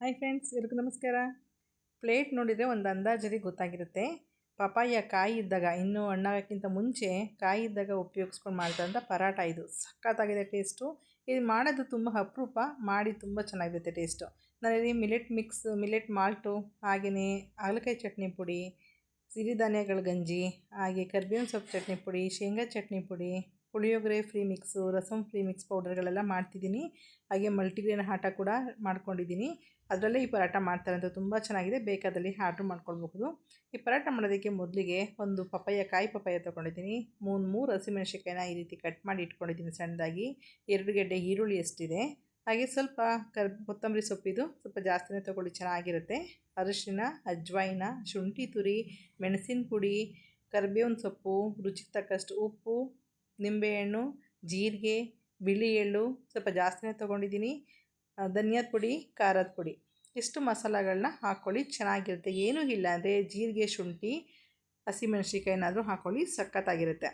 Hi friends ಎಲ್ರಿಗೂ ನಮಸ್ಕಾರ. Plate ನೋಡಿದರೆ ಒಂದು ಅಂದಾಜಲ್ಲಿ ಗೊತ್ತಾಗಿರುತ್ತೆ. ಪಪಾಯ ಕಾಯಿ ಇದ್ದಾಗ ಇನ್ನೂ ಹಣ್ಣಾಗೋಕ್ಕಿಂತ ಮುಂಚೆ ಕಾಯಿ ಇದ್ದಾಗ ಉಪಯೋಗಿಸ್ಕೊಂಡು ಮಾಡಿದಂಥ ಪರಾಟ ಇದು. ಸಖತ್ತಾಗಿದೆ ಟೇಸ್ಟು ಇದು ಮಾಡೋದು ತುಂಬ ಅಪರೂಪ, ಮಾಡಿ ತುಂಬ ಚೆನ್ನಾಗಿರುತ್ತೆ ಟೇಸ್ಟು ನಾನಿಲ್ಲಿ ಮಿಲೆಟ್ ಮಿಕ್ಸ್ ಮಿಲೆಟ್ ಮಾಲ್ಟು ಹಾಗೆಯೇ ಹಾಗಲಕಾಯಿ ಚಟ್ನಿ ಪುಡಿ, ಸಿರಿಧಾನ್ಯಗಳ ಗಂಜಿ, ಹಾಗೆ ಕರ್ಬೇವಿನ ಸೊಪ್ಪು ಚಟ್ನಿ ಪುಡಿ, ಶೇಂಗಾ ಚಟ್ನಿ ಪುಡಿ puliyogare free mix rasam free mix ಪೌಡರ್ಗಳೆಲ್ಲ ಮಾಡ್ತಿದ್ದೀನಿ. ಹಾಗೆ ಮಲ್ಟಿಗ್ರೇನ್ ಆಟ ಕೂಡ ಮಾಡ್ಕೊಂಡಿದ್ದೀನಿ. ಅದರಲ್ಲೇ ಈ ಪರಾಟ ಮಾಡ್ತಾರೆ ಅಂತ ತುಂಬ ಚೆನ್ನಾಗಿದೆ. ಬೇಕಾದಲ್ಲಿ ಆರ್ಡ್ರ್ ಮಾಡ್ಕೊಳ್ಬಹುದು. ಈ ಪರಾಟ ಮಾಡೋದಕ್ಕೆ ಮೊದಲಿಗೆ ಒಂದು ಪಪ್ಪಾಯ, ಕಾಯಿ ಪಪ್ಪಾಯ ತೊಗೊಂಡಿದ್ದೀನಿ. ಮೂರು ಮೂರು ಹಸಿಮೆಣಸಿಕಾಯಿನ ಈ ರೀತಿ ಕಟ್ ಮಾಡಿ ಇಟ್ಕೊಂಡಿದ್ದೀನಿ ಸಣ್ಣದಾಗಿ. ಎರಡು ಗೆಡ್ಡೆ ಈರುಳ್ಳಿ ಎಷ್ಟಿದೆ. ಹಾಗೆ ಸ್ವಲ್ಪ ಕರ್, ಕೊತ್ತಂಬರಿ ಸೊಪ್ಪಿದು ಸ್ವಲ್ಪ ಜಾಸ್ತಿನೇ ತೊಗೊಳ್ಳಿ, ಚೆನ್ನಾಗಿರುತ್ತೆ. ಅರಿಶಿನ, ಅಜ್ವಾಯಿನ, ಶುಂಠಿ ತುರಿ ಮೆಣಸಿನ ಪುಡಿ ಕರಿಬೇವಿನ ಸೊಪ್ಪು, ರುಚಿಗೆ ತಕ್ಕಷ್ಟು ಉಪ್ಪು ನಿಂಬೆಹಣ್ಣು, ಜೀರಿಗೆ ಬಿಳಿ ಎಳ್ಳು ಸ್ವಲ್ಪ ಜಾಸ್ತಿನೇ ತೊಗೊಂಡಿದ್ದೀನಿ. ಧನಿಯಾದ ಪುಡಿ, ಖಾರದ ಪುಡಿ. ಇಷ್ಟು ಮಸಾಲೆಗಳನ್ನ ಹಾಕ್ಕೊಳ್ಳಿ, ಚೆನ್ನಾಗಿರುತ್ತೆ. ಏನೂ ಇಲ್ಲ, ಅಂದರೆ ಜೀರಿಗೆ, ಶುಂಠಿ ಹಸಿಮೆಣ್ಸಿಕಾಯಿನಾದರೂ ಹಾಕ್ಕೊಳ್ಳಿ, ಸಖತ್ತಾಗಿರುತ್ತೆ.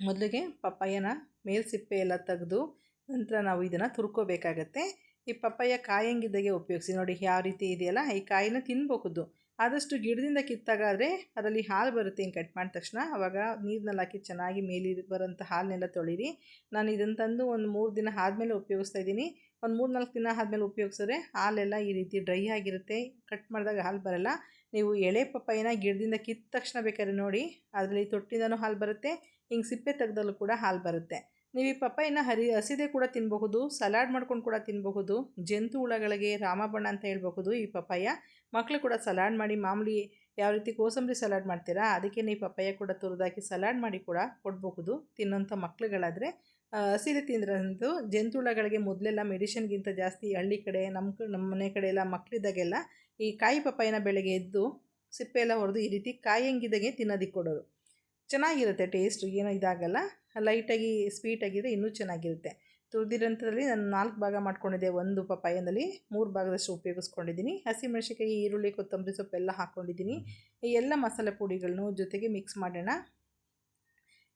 ಮೊದಲಿಗೆ ಪಪ್ಪಾಯನ ಮೇಲ್ ಸಿಪ್ಪೆ ಎಲ್ಲ ತೆಗೆದು ನಂತರ ನಾವು ಇದನ್ನು ತುರ್ಕೋಬೇಕಾಗತ್ತೆ. ಈ ಪಪ್ಪಾಯ ಕಾಯಂಗಿದ್ದಾಗೆ ಉಪಯೋಗಿಸಿ. ನೋಡಿ, ಯಾವ ರೀತಿ ಇದೆಯಲ್ಲ, ಈ ಕಾಯಿನ ತಿನ್ಬಹುದು. ಆದಷ್ಟು ಗಿಡದಿಂದ ಕಿತ್ತಾಗಾದರೆ ಅದರಲ್ಲಿ ಹಾಲು ಬರುತ್ತೆ ಹಿಂಗೆ ಕಟ್ ಮಾಡಿದ ತಕ್ಷಣ, ಅವಾಗ ನೀರಿನಲ್ಲಿ ಹಾಕಿ ಚೆನ್ನಾಗಿ ಮೇಲಿ ಬರೋಂಥ ಹಾಲನ್ನೆಲ್ಲ ತೊಳೀರಿ. ನಾನು ಇದನ್ನು ತಂದು ಒಂದು ಮೂರು ದಿನ ಆದಮೇಲೆ ಉಪಯೋಗಿಸ್ತಾ ಇದ್ದೀನಿ. ಒಂದು ಮೂರು ನಾಲ್ಕು ದಿನ ಆದಮೇಲೆ ಉಪಯೋಗಿಸಿದ್ರೆ ಹಾಲೆಲ್ಲ ಈ ರೀತಿ ಡ್ರೈ ಆಗಿರುತ್ತೆ, ಕಟ್ ಮಾಡಿದಾಗ ಹಾಲು ಬರಲ್ಲ. ನೀವು ಎಳೆ ಪಪ್ಪಾಯಿನ ಗಿಡದಿಂದ ಕಿತ್ತ ತಕ್ಷಣ ಬೇಕಾದ್ರೆ ನೋಡಿ, ಅದರಲ್ಲಿ ತೊಟ್ಟಿಂದನೂ ಹಾಲು ಬರುತ್ತೆ, ಹಿಂಗೆ ಸಿಪ್ಪೆ ತೆಗ್ದಲ್ಲೂ ಕೂಡ ಹಾಲು ಬರುತ್ತೆ. ನೀವು ಈ ಪಪ್ಪಾಯಿನ ಹರಿ, ಹಸಿದೆ ಕೂಡ ತಿನ್ನಬಹುದು ಸಲಾಡ್ ಮಾಡ್ಕೊಂಡು ಕೂಡ ತಿನ್ನಬಹುದು ಜಂತು ಹುಳಗಳಿಗೆ ರಾಮಬಣ್ಣ ಅಂತ ಹೇಳ್ಬಹುದು ಈ ಪಪ್ಪಾಯ. ಮಕ್ಕಳು ಕೂಡ ಸಲಾಡ್ ಮಾಡಿ ಮಾಮೂಲಿ ಯಾವ ರೀತಿ ಕೋಸಂಬರಿ ಸಲಾಡ್ ಮಾಡ್ತೀರಾ ಅದಕ್ಕೆ ನೀವು ಪಪ್ಪಾಯ ಕೂಡ ತುರಿದಾಕಿ ಸಲಾಡ್ ಮಾಡಿ ಕೂಡ ಕೊಡಬಹುದು ತಿನ್ನೋಂಥ ಮಕ್ಳುಗಳಾದರೆ. ಹಸಿದೆ ತಿಂದ್ರಂತೂ ಜಂತುಳಗಳಿಗೆ ಮೊದಲೆಲ್ಲ ಮೆಡಿಷನ್ಗಿಂತ ಜಾಸ್ತಿ ಹಳ್ಳಿ ಕಡೆ ನಮ್ಮ ನಮ್ಮ ಮನೆ ಕಡೆ ಎಲ್ಲ ಮಕ್ಕಳಿದ್ದಾಗೆಲ್ಲ ಈ ಕಾಯಿ ಪಪ್ಪಾಯಿನ ಬೆಳಗ್ಗೆ ಎದ್ದು ಸಿಪ್ಪೆ ಎಲ್ಲ ಹೊಡೆದು ಈ ರೀತಿ ಕಾಯಿ ಹೆಂಗಿದಾಗೆ ತಿನ್ನೋದಕ್ಕೆ ಕೊಡೋದು ಚೆನ್ನಾಗಿರುತ್ತೆ ಟೇಸ್ಟು, ಏನೋ ಇದಾಗಲ್ಲ. ಲೈಟಾಗಿ ಸ್ವೀಟಾಗಿದ್ದರೆ ಇನ್ನೂ ಚೆನ್ನಾಗಿರುತ್ತೆ. ತುರಿದಿರೋಂಥದ್ರಲ್ಲಿ ನಾನು ನಾಲ್ಕು ಭಾಗ ಮಾಡ್ಕೊಂಡಿದ್ದೆ. ಒಂದು ಪಪ್ಪಾಯದಲ್ಲಿ ಮೂರು ಭಾಗದಷ್ಟು ಉಪಯೋಗಿಸ್ಕೊಂಡಿದ್ದೀನಿ. ಹಸಿಮೆಣಸಿಕಾಯಿ ಈರುಳ್ಳಿ, ಕೊತ್ತಂಬರಿ ಸೊಪ್ಪೆಲ್ಲ ಹಾಕ್ಕೊಂಡಿದ್ದೀನಿ ಈ ಎಲ್ಲ ಮಸಾಲೆ ಪುಡಿಗಳನ್ನು ಜೊತೆಗೆ ಮಿಕ್ಸ್ ಮಾಡೋಣ.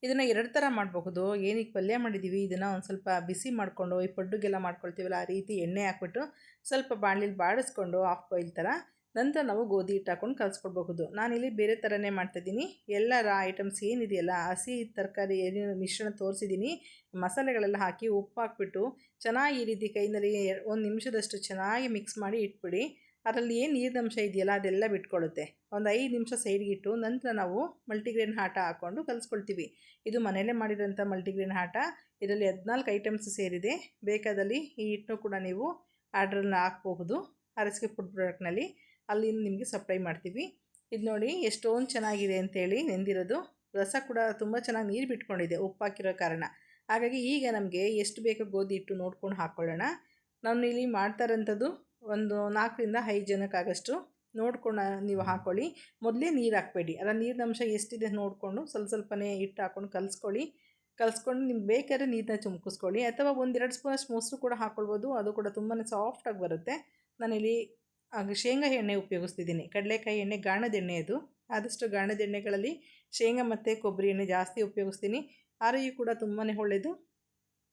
ಇದನ್ನು ಎರಡು ಥರ ಮಾಡಬಹುದು. ಏನಕ್ಕೆ ಪಲ್ಯ ಮಾಡಿದ್ದೀವಿ, ಇದನ್ನು ಒಂದು ಸ್ವಲ್ಪ ಬಿಸಿ ಮಾಡಿಕೊಂಡು, ಈ ಪಡ್ಡುಗೆಲ್ಲ ಮಾಡ್ಕೊಳ್ತೀವಲ್ಲ, ಆ ರೀತಿ ಎಣ್ಣೆ ಹಾಕ್ಬಿಟ್ಟು ಸ್ವಲ್ಪ ಬಾಣಲಿಲಿ ಬಾಡಿಸ್ಕೊಂಡು ಆಫ್ ಬಾಯ್ಲ್ ಥರ ನಂತರ ನಾವು ಗೋಧಿ ಹಿಟ್ಟು ಹಾಕೊಂಡು ಕಲಿಸ್ಕೊಡ್ಬಹುದು. ನಾನಿಲ್ಲಿ ಬೇರೆ ಥರನೇ ಮಾಡ್ತಾಯಿದ್ದೀನಿ ಎಲ್ಲ ರಾ ಐಟಮ್ಸ್ ಏನಿದೆಯಲ್ಲ, ಹಸಿ ತರಕಾರಿ ಏನೇನು ಮಿಶ್ರಣ ತೋರಿಸಿದ್ದೀನಿ. ಮಸಾಲೆಗಳೆಲ್ಲ ಹಾಕಿ ಉಪ್ಪು ಹಾಕ್ಬಿಟ್ಟು ಚೆನ್ನಾಗಿ ಈ ರೀತಿ ಕೈನಲ್ಲಿ ಒಂದು ನಿಮಿಷದಷ್ಟು ಚೆನ್ನಾಗಿ ಮಿಕ್ಸ್ ಮಾಡಿ ಇಟ್ಬಿಡಿ. ಅದರಲ್ಲಿ ಏನು ನೀರಿನಂಶ ಇದೆಯಲ್ಲ, ಅದೆಲ್ಲ ಬಿಟ್ಕೊಳ್ಳುತ್ತೆ ಒಂದು ಐದು ನಿಮಿಷ ಸೈಡ್ಗೆ ಇಟ್ಟು ನಂತರ ನಾವು ಮಲ್ಟಿಗ್ರೇನ್ ಆಟ ಹಾಕ್ಕೊಂಡು ಕಲಿಸ್ಕೊಳ್ತೀವಿ. ಇದು ಮನೆಯಲ್ಲೇ ಮಾಡಿರೋಂಥ ಮಲ್ಟಿಗ್ರೇನ್ ಆಟ ಇದರಲ್ಲಿ ಹದಿನಾಲ್ಕು ಐಟಮ್ಸ್ ಸೇರಿದೆ. ಬೇಕಾದಲ್ಲಿ ಈ ಹಿಟ್ಟನ್ನು ಕೂಡ ನೀವು ಆರ್ಡ್ರನ್ನ ಹಾಕ್ಬಹುದು. ಅರಸಿಕೆ ಫುಡ್ ಪ್ರಾಡಕ್ಟ್ನಲ್ಲಿ ಅಲ್ಲಿಂದ ನಿಮಗೆ ಸಪ್ಲೈ ಮಾಡ್ತೀವಿ. ಇದು ನೋಡಿ ಎಷ್ಟೊಂದು ಚೆನ್ನಾಗಿದೆ ಅಂತೇಳಿ ನೆಂದಿರೋದು. ರಸ ಕೂಡ ತುಂಬ ಚೆನ್ನಾಗಿ ನೀರು ಬಿಟ್ಕೊಂಡಿದೆ ಉಪ್ಪಾಕಿರೋ ಕಾರಣ. ಹಾಗಾಗಿ ಈಗ ನಮಗೆ ಎಷ್ಟು ಬೇಕೋ ಗೋಧಿ ಹಿಟ್ಟು ನೋಡ್ಕೊಂಡು ಹಾಕ್ಕೊಳ್ಳೋಣ ನಾನು ಇಲ್ಲಿ ಮಾಡ್ತಾರಂಥದ್ದು ಒಂದು ನಾಲ್ಕರಿಂದ ಐದು ಜನಕ್ಕಾಗಷ್ಟು. ನೋಡ್ಕೊಂಡು ನೀವು ಹಾಕ್ಕೊಳ್ಳಿ ಮೊದಲೇ ನೀರು ಹಾಕಬೇಡಿ. ಅದರ ನೀರಿನ ಅಂಶ ಎಷ್ಟಿದೆ ನೋಡಿಕೊಂಡು ಸ್ವಲ್ಪ ಸ್ವಲ್ಪನೇ ಹಿಟ್ಟು ಹಾಕ್ಕೊಂಡು ಕಲಿಸ್ಕೊಳ್ಳಿ. ಕಲಿಸ್ಕೊಂಡು ನಿಮ್ಗೆ ಬೇಕಾದ್ರೆ ನೀರನ್ನ ಚುಮ್ಕಿಸ್ಕೊಳ್ಳಿ. ಅಥವಾ ಒಂದೆರಡು ಸ್ಪೂನಷ್ಟು ಮೊಸರು ಕೂಡ ಹಾಕ್ಕೊಳ್ಬೋದು ಅದು ಕೂಡ ತುಂಬಾ ಸಾಫ್ಟಾಗಿ ಬರುತ್ತೆ. ನಾನಿಲ್ಲಿ ಶೇಂಗಾ ಎಣ್ಣೆ ಉಪಯೋಗಿಸ್ತಿದ್ದೀನಿ. ಕಡಲೆಕಾಯಿ ಎಣ್ಣೆ ಗಾಣದ ಎಣ್ಣೆ ಅದು. ಆದಷ್ಟು ಗಾಣದ ಎಣ್ಣೆಗಳಲ್ಲಿ ಶೇಂಗಾ ಮತ್ತು ಕೊಬ್ಬರಿ ಎಣ್ಣೆ ಜಾಸ್ತಿ ಉಪಯೋಗಿಸ್ತೀನಿ. ಆರೋಗ್ಯ ಕೂಡ ತುಂಬಾ ಒಳ್ಳೆಯದು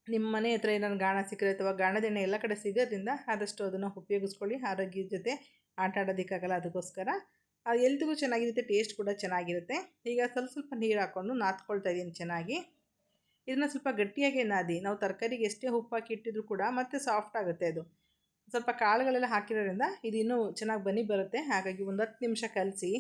ನಿಮ್ಮ ಮನೆ ಹತ್ರ ಏನಾದ್ರು ಗಾಣ ಸಿಕ್ಕರೆ ಅಥವಾ ಗಾಣದ ಎಣ್ಣೆ ಎಲ್ಲ ಕಡೆ ಸಿಗೋದ್ರಿಂದ ಆದಷ್ಟು ಅದನ್ನು ಉಪಯೋಗಿಸ್ಕೊಳ್ಳಿ. ಆರೋಗ್ಯದ ಜೊತೆ ಆಟ ಆಡೋದಕ್ಕಾಗಲ್ಲ ಅದಕ್ಕೋಸ್ಕರ. ಅದು ಎಲ್ತಿಗೂ ಚೆನ್ನಾಗಿರುತ್ತೆ ಟೇಸ್ಟ್ ಕೂಡ ಚೆನ್ನಾಗಿರುತ್ತೆ. ಈಗ ಸ್ವಲ್ಪ ಸ್ವಲ್ಪ ನೀರು ಹಾಕ್ಕೊಂಡು ನಾದ್ಕೊಳ್ತಾ ಇದ್ದೀನಿ ಚೆನ್ನಾಗಿ. ಇದನ್ನು ಸ್ವಲ್ಪ ಗಟ್ಟಿಯಾಗಿ ನಾದಿ. ನಾವು ತರಕಾರಿಗೆ ಎಷ್ಟೇ ಉಪ್ಪು ಹಾಕಿ ಇಟ್ಟಿದ್ರು ಕೂಡ ಮತ್ತೆ ಸಾಫ್ಟ್ ಆಗುತ್ತೆ ಅದು. ಸ್ವಲ್ಪ ಕಾಳುಗಳೆಲ್ಲ ಹಾಕಿರೋದ್ರಿಂದ ಇದು ಇನ್ನೂ ಚೆನ್ನಾಗಿ ಬನ್ನಿ ಬರುತ್ತೆ. ಹಾಗಾಗಿ ಒಂದು ಹತ್ತು ನಿಮಿಷ ಕಲಸಿ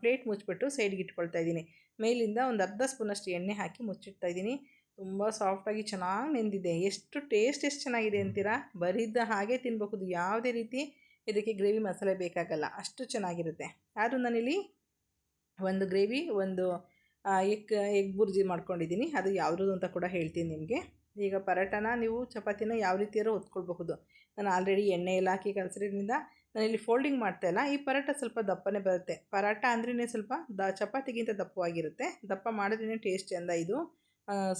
ಪ್ಲೇಟ್ ಮುಚ್ಚಿಬಿಟ್ಟು ಸೈಡ್ಗೆ ಇಟ್ಕೊಳ್ತಾ ಇದ್ದೀನಿ. ಮೇಲಿಂದ ಒಂದು ಅರ್ಧ ಸ್ಪೂನಷ್ಟು ಎಣ್ಣೆ ಹಾಕಿ ಮುಚ್ಚಿಡ್ತಾ ಇದ್ದೀನಿ. ತುಂಬ ಸಾಫ್ಟಾಗಿ ಚೆನ್ನಾಗಿ ನೆಂದಿದೆ. ಎಷ್ಟು ಟೇಸ್ಟ್ ಎಷ್ಟು ಚೆನ್ನಾಗಿದೆ ಅಂತೀರಾ? ಬರಿದ್ದ ಹಾಗೆ ತಿನ್ನಬಹುದು ಯಾವುದೇ ರೀತಿ ಇದಕ್ಕೆ ಗ್ರೇವಿ ಮಸಾಲೆ ಬೇಕಾಗಲ್ಲ. ಅಷ್ಟು ಚೆನ್ನಾಗಿರುತ್ತೆ. ಆದರೂ ನಾನಿಲ್ಲಿ ಒಂದು ಗ್ರೇವಿ ಒಂದು ಎಗ್ ಎಗ್ ಬುರ್ಜಿ ಮಾಡ್ಕೊಂಡಿದ್ದೀನಿ. ಅದು ಯಾವುದ್ರದ್ದು ಅಂತ ಕೂಡ ಹೇಳ್ತೀನಿ ನಿಮಗೆ. ಈಗ ಪರೋಟನ ನೀವು ಚಪಾತಿನ ಯಾವ ರೀತಿಯಾರು ಹೊತ್ಕೊಳ್ಬಹುದು. ನಾನು ಆಲ್ರೆಡಿ ಎಣ್ಣೆ ಎಲ್ಲ ಹಾಕಿ ಕಲಸಿರೋದ್ರಿಂದ ನಾನಿಲ್ಲಿ ಫೋಲ್ಡಿಂಗ್ ಮಾಡ್ತಾಯಿಲ್ಲ ಈ ಪರೋಟ ಸ್ವಲ್ಪ ದಪ್ಪನೇ ಬರುತ್ತೆ. ಪರೋಟ ಅಂದ್ರೇ ಸ್ವಲ್ಪ ದ ಚಪಾತಿಗಿಂತ ದಪ್ಪವಾಗಿರುತ್ತೆ. ದಪ್ಪ ಮಾಡಿದ್ರೇ ಟೇಸ್ಟ್ ಚೆಂದ ಇದು.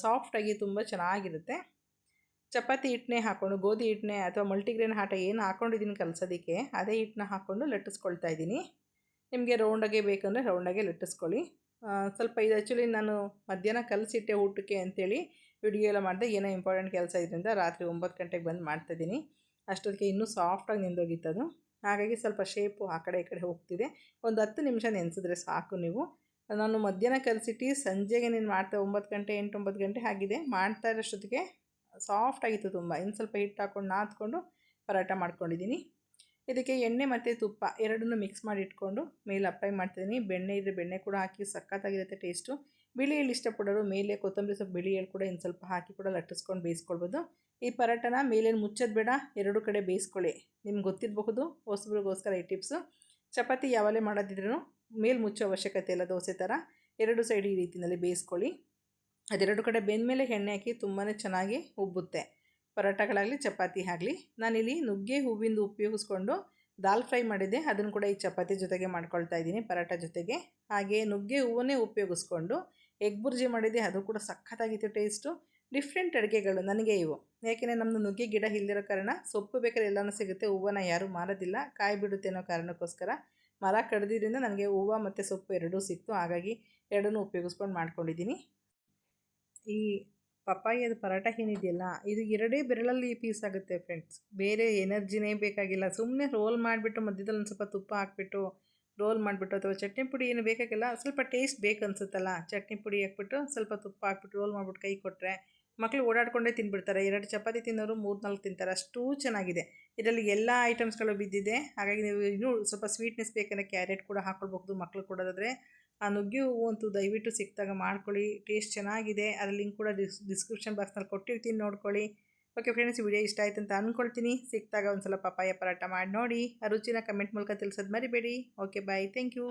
ಸಾಫ್ಟಾಗಿ ತುಂಬ ಚೆನ್ನಾಗಿರುತ್ತೆ. ಚಪಾತಿ ಹಿಟ್ಟನ್ನೇ ಹಾಕ್ಕೊಂಡು ಗೋಧಿ ಹಿಟ್ಟನ್ನೇ ಅಥವಾ ಮಲ್ಟಿಗ್ರೇನ್ ಆಟ ಏನು ಹಾಕ್ಕೊಂಡಿದ್ದೀನಿ ಕಲಸೋದಕ್ಕೆ, ಅದೇ ಹಿಟ್ಟನ್ನ ಹಾಕ್ಕೊಂಡು ಲಟ್ಟಿಸ್ಕೊಳ್ತಾ ಇದ್ದೀನಿ. ನಿಮಗೆ ರೌಂಡಾಗೆ ಬೇಕಂದರೆ ರೌಂಡಾಗೆ ಲಟ್ಟಿಸ್ಕೊಳ್ಳಿ. ಸ್ವಲ್ಪ ಇದು ಆ್ಯಕ್ಚುಲಿ ನಾನು ಮಧ್ಯಾಹ್ನ ಕಲಸಿಟ್ಟೆ ಊಟಕ್ಕೆ ಅಂತೇಳಿ ವಿಡಿಯೋ ಎಲ್ಲ ಮಾಡಿದೆ, ಏನೋ ಇಂಪಾರ್ಟೆಂಟ್ ಕೆಲಸ ಇದರಿಂದ ರಾತ್ರಿ ಒಂಬತ್ತು ಗಂಟೆಗೆ ಬಂದು ಮಾಡ್ತಾಯಿದ್ದೀನಿ ಅಷ್ಟೊತ್ತಿಗೆ ಇನ್ನೂ ಸಾಫ್ಟಾಗಿ ಅದು. ಹಾಗಾಗಿ ಸ್ವಲ್ಪ ಶೇಪು ಆ ಕಡೆ ಈ ಕಡೆ ಹೋಗ್ತಿದೆ. ಒಂದು ಹತ್ತು ನಿಮಿಷ ನೆನೆಸಿದ್ರೆ ಸಾಕು ನೀವು. ನಾನು ಮಧ್ಯಾಹ್ನ ಕಲಿಸಿಟ್ಟು ಸಂಜೆಗೆ ನೀನು ಮಾಡ್ತಾ ಒಂಬತ್ತು ಗಂಟೆ, ಎಂಟು ಒಂಬತ್ತು ಗಂಟೆ ಆಗಿದೆ. ಮಾಡ್ತಾ ಇರೋಷ್ಟೊತ್ತಿಗೆ ಸಾಫ್ಟ್ ಆಗಿತ್ತು ತುಂಬ. ಇನ್ನು ಸ್ವಲ್ಪ ಹಿಟ್ಟು ಹಾಕ್ಕೊಂಡು ನಾದ್ಕೊಂಡು ಪರಾಟ ಮಾಡ್ಕೊಂಡಿದ್ದೀನಿ. ಇದಕ್ಕೆ ಎಣ್ಣೆ ಮತ್ತು ತುಪ್ಪ ಎರಡನ್ನೂ ಮಿಕ್ಸ್ ಮಾಡಿ ಇಟ್ಕೊಂಡು ಮೇಲೆ ಅಪ್ಲೈ ಮಾಡ್ತಿದ್ದೀನಿ. ಬೆಣ್ಣೆ ಇದ್ರೆ ಬೆಣ್ಣೆ ಕೂಡ ಹಾಕಿ ಸಖತ್ತಾಗಿರುತ್ತೆ ಟೇಸ್ಟು ಬಿಳಿ ಎಳ್ಳು ಇಷ್ಟಪಡೋರು ಮೇಲೆ ಕೊತ್ತಂಬರಿ ಸೊಪ್ಪು ಬಿಳಿ ಎಳ್ಳು ಕೂಡ ಇನ್ನು ಸ್ವಲ್ಪ ಹಾಕಿ ಕೂಡ ಲಟ್ಟಿಸ್ಕೊಂಡು ಬೇಯಿಸ್ಕೊಳ್ಬೋದು. ಈ ಪರೋಟನ ಮೇಲೇನು ಮುಚ್ಚೋದು ಬೇಡ, ಎರಡು ಕಡೆ ಬೇಯಿಸ್ಕೊಳ್ಳಿ. ನಿಮ್ಗೆ ಗೊತ್ತಿರಬಹುದು, ಹೊಸಬ್ರಿಗೋಸ್ಕರ ಈ ಟಿಪ್ಸು ಚಪಾತಿ ಯಾವಲೇ ಮಾಡೋದಿದ್ರೂ ಮೇಲೆ ಮುಚ್ಚೋ ಅವಶ್ಯಕತೆ ಇಲ್ಲ ದೋಸೆ ಥರ. ಎರಡು ಸೈಡ್ ಈ ರೀತಿಯಲ್ಲಿ ಬೇಯಿಸ್ಕೊಳ್ಳಿ. ಅದೆರಡು ಕಡೆ ಬೆಂದಮೇಲೆ ಎಣ್ಣೆ ಹಾಕಿ ತುಂಬಾ ಚೆನ್ನಾಗಿ ಉಬ್ಬುತ್ತೆ. ಪರೋಟಗಳಾಗಲಿ, ಚಪಾತಿ ಆಗಲಿ, ನಾನಿಲ್ಲಿ ನುಗ್ಗೆ ಹೂವಿಂದು ಉಪಯೋಗಿಸ್ಕೊಂಡು ದಾಲ್ ಫ್ರೈ ಮಾಡಿದ್ದೆ. ಅದನ್ನು ಕೂಡ ಈ ಚಪಾತಿ ಜೊತೆಗೆ ಮಾಡ್ಕೊಳ್ತಾ ಇದ್ದೀನಿ ಪರೋಟ ಜೊತೆಗೆ. ಹಾಗೆ ನುಗ್ಗೆ ಹೂವನ್ನೇ ಉಪಯೋಗಿಸ್ಕೊಂಡು ಎಗ್ ಬುರ್ಜಿ ಮಾಡಿದ್ದೆ. ಅದು ಕೂಡ ಸಖತ್ತಾಗಿತ್ತು ಟೇಸ್ಟು. ಡಿಫ್ರೆಂಟ್ ಅಡುಗೆಗಳು ನನಗೆ ಇವು. ಯಾಕೆಂದರೆ ನಮ್ಮದು ನುಗ್ಗೆ ಗಿಡ ಇಲ್ದಿರೋ ಕಾರಣ ಸೊಪ್ಪು ಬೇಕಾದ್ರೆ ಎಲ್ಲನೂ ಸಿಗುತ್ತೆ. ಹೂವನ್ನ ಯಾರೂ ಮಾರೋದಿಲ್ಲ. ಕಾಯಿ ಬಿಡುತ್ತೆ ಅನ್ನೋ ಕಾರಣಕ್ಕೋಸ್ಕರ ಮರ ಕಡ್ದಿದ್ದರಿಂದ ನನಗೆ ಹೂವು ಮತ್ತು ಸೊಪ್ಪು ಎರಡೂ ಸಿಕ್ತು. ಹಾಗಾಗಿ ಎರಡನ್ನೂ ಉಪಯೋಗಿಸ್ಕೊಂಡು ಮಾಡ್ಕೊಂಡಿದ್ದೀನಿ. ಈ ಪಪ್ಪಾಯದ ಪರಾಟ ಏನಿದೆಯಲ್ಲ, ಇದು ಎರಡೇ ಬೆರಳಲ್ಲಿ ಪೀಸ್ ಆಗುತ್ತೆ ಫ್ರೆಂಡ್ಸ್ ಬೇರೆ ಎನರ್ಜಿನೇ ಬೇಕಾಗಿಲ್ಲ. ಸುಮ್ಮನೆ ರೋಲ್ ಮಾಡಿಬಿಟ್ಟು ಮಧ್ಯದಲ್ಲಿ ಒಂದು ಸ್ವಲ್ಪ ತುಪ್ಪ ಹಾಕ್ಬಿಟ್ಟು ರೋಲ್ ಮಾಡಿಬಿಟ್ಟು ಅಥವಾ ಚಟ್ನಿ ಪುಡಿ ಏನು ಬೇಕಾಗಿಲ್ಲ, ಸ್ವಲ್ಪ ಟೇಸ್ಟ್ ಬೇಕು ಅನ್ಸುತ್ತಲ್ಲ ಚಟ್ನಿ ಪುಡಿ ಹಾಕ್ಬಿಟ್ಟು ಸ್ವಲ್ಪ ತುಪ್ಪ ಹಾಕ್ಬಿಟ್ಟು ರೋಲ್ ಮಾಡಿಬಿಟ್ಟು ಕೈ ಕೊಟ್ಟರೆ ಮಕ್ಕಳು ಓಡಾಡ್ಕೊಂಡೇ ತಿನ್ಬಿಡ್ತಾರೆ. ಎರಡು ಚಪಾತಿ ತಿನ್ನೋರು ಮೂರು ನಾಲ್ಕು ತಿಂತಾರೆ. ಅಷ್ಟು ಚೆನ್ನಾಗಿದೆ. ಇದರಲ್ಲಿ ಎಲ್ಲ ಐಟಮ್ಸ್ಗಳು ಬಿದ್ದಿದೆ. ಹಾಗಾಗಿ ನೀವು ಇನ್ನೂ ಸ್ವಲ್ಪ ಸ್ವೀಟ್ನೆಸ್ ಬೇಕಂದರೆ ಕ್ಯಾರೆಟ್ ಕೂಡ ಹಾಕ್ಕೊಳ್ಬಹುದು ಮಕ್ಕಳು ಕೊಡೋದಾದರೆ. ಆ ನುಗ್ಗೆ ಹೂವು ಅಂತೂ ದಯವಿಟ್ಟು ಸಿಕ್ಕಿದಾಗ ಮಾಡ್ಕೊಳ್ಳಿ. ಟೇಸ್ಟ್ ಚೆನ್ನಾಗಿದೆ. ಅದರ ಲಿಂಕ್ ಕೂಡ ಡಿಸ್ ಡಿಸ್ಕ್ರಿಪ್ಷನ್ ಬಾಕ್ಸ್ನಲ್ಲಿ ಕೊಟ್ಟಿರ್ತೀನಿ, ನೋಡ್ಕೊಳ್ಳಿ. ಓಕೆ ಫ್ರೆಂಡ್ಸ್ ವಿಡಿಯೋ ಇಷ್ಟ ಆಯ್ತು ಅಂತ ಅಂದ್ಕೊಳ್ತೀನಿ ಸಿಕ್ಕಿದಾಗ ಒಂದು ಸಲ ಪಪ್ಪಾಯ ಪರಾಟ ಮಾಡಿ ನೋಡಿ. ಆ ರುಚಿನ ಕಮೆಂಟ್ ಮೂಲಕ ತಿಳಿಸೋದು ಮರಿಬೇಡಿ. Okay bye thank you